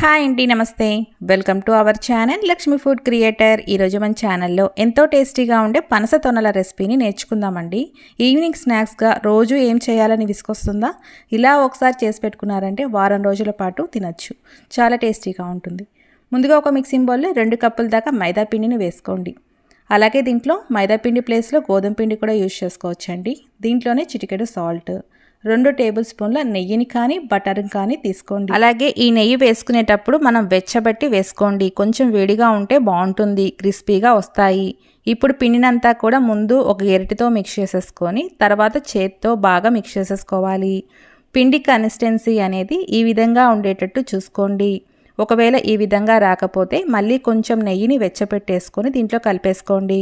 Hi అండి నమస్తే. Welcome to our channel Lakshmi food creator. ఈరోజు మన ఛానల్లో ఎంతో టేస్టీగా ఉండే పనస తొనల రెసిపీని నేర్చుకుందామండి. ఈవినింగ్ స్నాక్స్గా రోజు ఏం చేయాలని విసుకొస్తుందా? ఇలా ఒకసారి చేసి పెట్టుకున్నారంటే వారం రోజుల పాటు తినచ్చు. చాలా టేస్టీగా ఉంటుంది. ముందుగా ఒక మిక్సింగ్ బౌల్లో రెండు కప్పుల దాకా మైదా పిండిని వేసుకోండి. అలాగే దీంట్లో మైదా పిండి ప్లేస్లో గోధుమ పిండి కూడా యూజ్ చేసుకోవచ్చండి. దీంట్లోనే చిటికెడు సాల్ట్ రెండు టేబుల్ స్పూన్ల నెయ్యిని కానీ బటర్ని కానీ తీసుకోండి. అలాగే ఈ నెయ్యి వేసుకునేటప్పుడు మనం వెచ్చబెట్టి వేసుకోండి. కొంచెం వేడిగా ఉంటే బాగుంటుంది క్రిస్పీగా వస్తాయి. ఇప్పుడు పిండినంతా కూడా ముందు ఒక ఎరటితో మిక్స్ చేసేసుకొని తర్వాత చేత్తో బాగా మిక్స్ చేసేసుకోవాలి. పిండి కన్సిస్టెన్సీ అనేది ఈ విధంగా ఉండేటట్టు చూసుకోండి. ఒకవేళ ఈ విధంగా రాకపోతే మళ్ళీ కొంచెం నెయ్యిని వెచ్చపెట్టేసుకొని దీంట్లో కలిపేసుకోండి.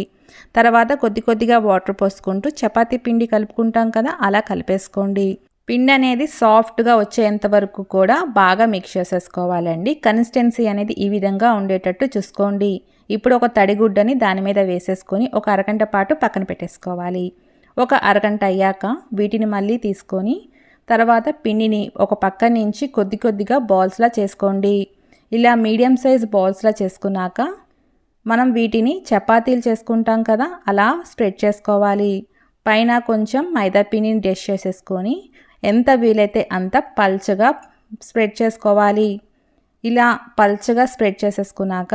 తర్వాత కొద్ది కొద్దిగా వాటర్ పోసుకుంటూ చపాతీ పిండి కలుపుకుంటాం కదా అలా కలిపేసుకోండి. పిండి అనేది సాఫ్ట్గా వచ్చేంత వరకు కూడా బాగా మిక్స్ చేసేసుకోవాలండి. కన్సిస్టెన్సీ అనేది ఈ విధంగా ఉండేటట్టు చూసుకోండి. ఇప్పుడు ఒక తడిగుడ్డని దాని మీద వేసేసుకొని ఒక అరగంట పాటు పక్కన పెట్టేసుకోవాలి. ఒక అరగంట అయ్యాక వీటిని మళ్ళీ తీసుకొని తర్వాత పిండిని ఒక పక్క నుంచి కొద్ది కొద్దిగా బాల్స్లా చేసుకోండి. ఇలా మీడియం సైజ్ బాల్స్లా చేసుకున్నాక మనం వీటిని చపాతీలు చేసుకుంటాం కదా అలా స్ప్రెడ్ చేసుకోవాలి. పైన కొంచెం మైదా పిండిని డెష్ చేసేసుకొని ఎంత వీలైతే అంత పల్చగా స్ప్రెడ్ చేసుకోవాలి. ఇలా పల్చగా స్ప్రెడ్ చేసేసుకున్నాక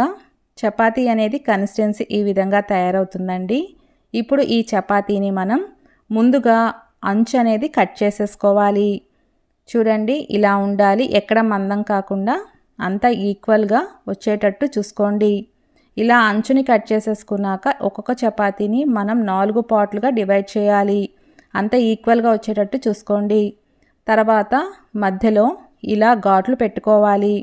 చపాతీ అనేది కన్సిస్టెన్సీ ఈ విధంగా తయారవుతుందండి. ఇప్పుడు ఈ చపాతీని మనం ముందుగా అంచు అనేది కట్ చేసేసుకోవాలి. చూడండి ఇలా ఉండాలి. ఎక్కడ మందం కాకుండా అంతా ఈక్వల్గా వచ్చేటట్టు చూసుకోండి. ఇలా అంచుని కట్ చేసేసుకున్నాక ఒక్కొక్క చపాతీని మనం నాలుగు పాట్లుగా డివైడ్ చేయాలి. అంత ఈక్వల్గా వచ్చేటట్టు చూసుకోండి. తర్వాత మధ్యలో ఇలా ఘాట్లు పెట్టుకోవాలి.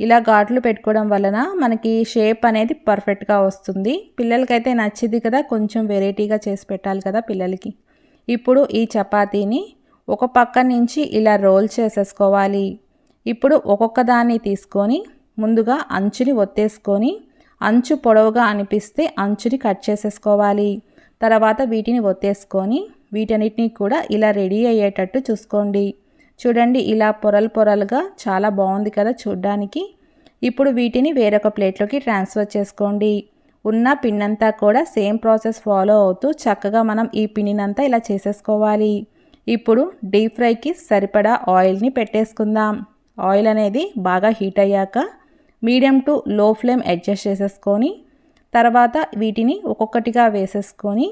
ఇలా ఘాట్లు పెట్టుకోవడం వలన మనకి షేప్ అనేది పర్ఫెక్ట్గా వస్తుంది. పిల్లలకైతే నచ్చింది కదా కొంచెం వెరైటీగా చేసి పెట్టాలి కదా పిల్లలకి. ఇప్పుడు ఈ చపాతీని ఒక పక్క నుంచి ఇలా రోల్ చేసేసుకోవాలి. ఇప్పుడు ఒక్కొక్క దాన్ని తీసుకొని ముందుగా అంచుని ఒత్తేసుకొని అంచు పొడవుగా అనిపిస్తే అంచుని కట్ చేసేసుకోవాలి. తర్వాత వీటిని ఒత్తేసుకొని వీటన్నిటిని కూడా ఇలా రెడీ అయ్యేటట్టు చూసుకోండి. చూడండి ఇలా పొరలు పొరలుగా చాలా బాగుంది కదా చూడ్డానికి. ఇప్పుడు వీటిని వేరొక ప్లేట్లోకి ట్రాన్స్ఫర్ చేసుకోండి. ఉన్న పిన్నంతా కూడా సేమ్ ప్రాసెస్ ఫాలో అవుతూ చక్కగా మనం ఈ పిన్నినంతా ఇలా చేసేసుకోవాలి. ఇప్పుడు డీప్ ఫ్రైకి సరిపడా ఆయిల్ని పెట్టేసుకుందాం. ఆయిల్ అనేది బాగా హీట్ అయ్యాక medium to low flame adjust చేసేసుకొని తర్వాత వీటిని ఒక్కొక్కటిగా వేసేసుకొని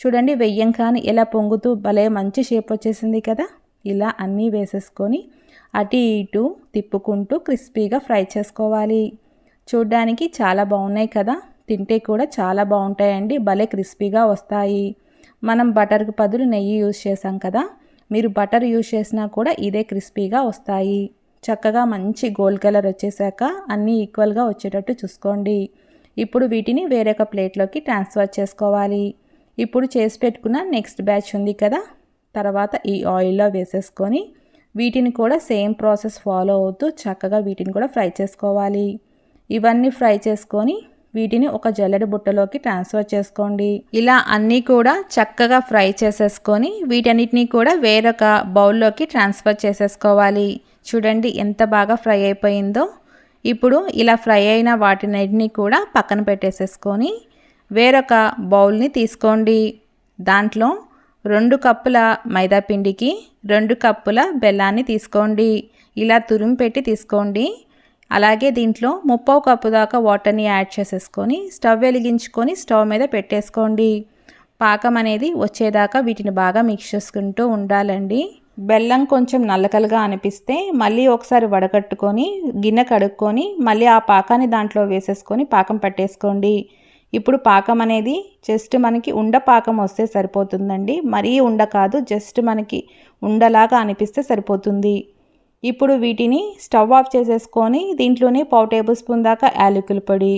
చూడండి వెయ్యం కానీ ఎలా పొంగుతూ భలే మంచి షేప్ వచ్చేసింది కదా. ఇలా అన్నీ వేసేసుకొని అటు ఇటు తిప్పుకుంటూ క్రిస్పీగా ఫ్రై చేసుకోవాలి. చూడ్డానికి చాలా బాగున్నాయి కదా. తింటే కూడా చాలా బాగుంటాయండి. భలే క్రిస్పీగా వస్తాయి. మనం బటర్కి బదులు నెయ్యి యూజ్ చేసాం కదా. మీరు బటర్ యూజ్ చేసినా కూడా ఇదే క్రిస్పీగా వస్తాయి. చక్కగా మంచి గోల్డ్ కలర్ వచ్చేసాక అన్నీ ఈక్వల్గా వచ్చేటట్టు చూసుకోండి. ఇప్పుడు వీటిని వేరొక ప్లేట్లోకి ట్రాన్స్ఫర్ చేసుకోవాలి. ఇప్పుడు చేసి పెట్టుకున్న నెక్స్ట్ బ్యాచ్ ఉంది కదా తర్వాత ఈ ఆయిల్లో వేసేసుకొని వీటిని కూడా సేమ్ ప్రాసెస్ ఫాలో అవుతూ చక్కగా వీటిని కూడా ఫ్రై చేసుకోవాలి. ఇవన్నీ ఫ్రై చేసుకొని వీటిని ఒక జల్లెడ బుట్టలోకి ట్రాన్స్ఫర్ చేసుకోండి. ఇలా అన్నీ కూడా చక్కగా ఫ్రై చేసేసుకొని వీటన్నిటిని కూడా వేరొక బౌల్లోకి ట్రాన్స్ఫర్ చేసేసుకోవాలి. చూడండి ఎంత బాగా ఫ్రై అయిపోయిందో. ఇప్పుడు ఇలా ఫ్రై అయిన వాటినన్నిటినీ కూడా పక్కన పెట్టేసేసుకొని వేరొక బౌల్ని తీసుకోండి. దాంట్లో రెండు కప్పుల మైదాపిండికి రెండు కప్పుల బెల్లాన్ని తీసుకోండి. ఇలా తురిమి పెట్టి తీసుకోండి. అలాగే దీంట్లో ముప్పావు కప్పు దాకా వాటర్ని యాడ్ చేసేసుకొని స్టవ్ వెలిగించుకొని స్టవ్ మీద పెట్టేసుకోండి. పాకం అనేది వచ్చేదాకా వీటిని బాగా మిక్స్ చేసుకుంటూ ఉండాలండి. బెల్లం కొంచెం నల్లకలుగా అనిపిస్తే మళ్ళీ ఒకసారి వడగట్టుకొని గిన్నె కడుక్కొని మళ్ళీ ఆ పాకాన్ని దాంట్లో వేసేసుకొని పాకం పట్టేసుకోండి. ఇప్పుడు పాకం అనేది జస్ట్ మనకి ఉండ పాకం వస్తే సరిపోతుందండి. మరీ ఉండ కాదు జస్ట్ మనకి ఉండలాగా అనిపిస్తే సరిపోతుంది. ఇప్పుడు వీటిని స్టవ్ ఆఫ్ చేసేసుకొని దీంట్లోనే పావు టేబుల్ స్పూన్ దాకా యాలకుల పొడి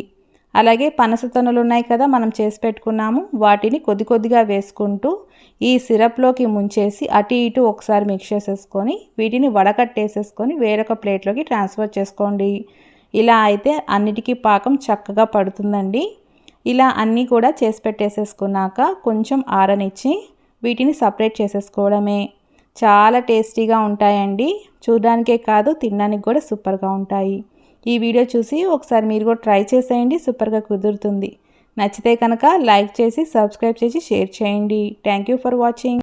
అలాగే పనస తొనలు ఉన్నాయి కదా మనం చేసి పెట్టుకున్నాము వాటిని కొద్ది కొద్దిగా వేసుకుంటూ ఈ సిరప్లోకి ముంచేసి అటు ఇటు ఒకసారి మిక్స్ చేసేసుకొని వీటిని వడకట్టేసేసుకొని వేరొక ప్లేట్లోకి ట్రాన్స్ఫర్ చేసుకోండి. ఇలా అయితే అన్నిటికీ పాకం చక్కగా పడుతుందండి. ఇలా అన్నీ కూడా చేసి పెట్టేసేసుకున్నాక కొంచెం ఆరనిచ్చి వీటిని సపరేట్ చేసేసుకోవడమే. చాలా టేస్టీగా ఉంటాయండి. చూడడానికే కాదు తినడానికి కూడా సూపర్గా ఉంటాయి. ఈ వీడియో చూసి ఒకసారి మీరు కూడా ట్రై చేసేయండి సూపర్గా కుదురుతుంది. నచ్చితే కనుక లైక్ చేసి సబ్స్క్రైబ్ చేసి షేర్ చేయండి. Thank you for watching.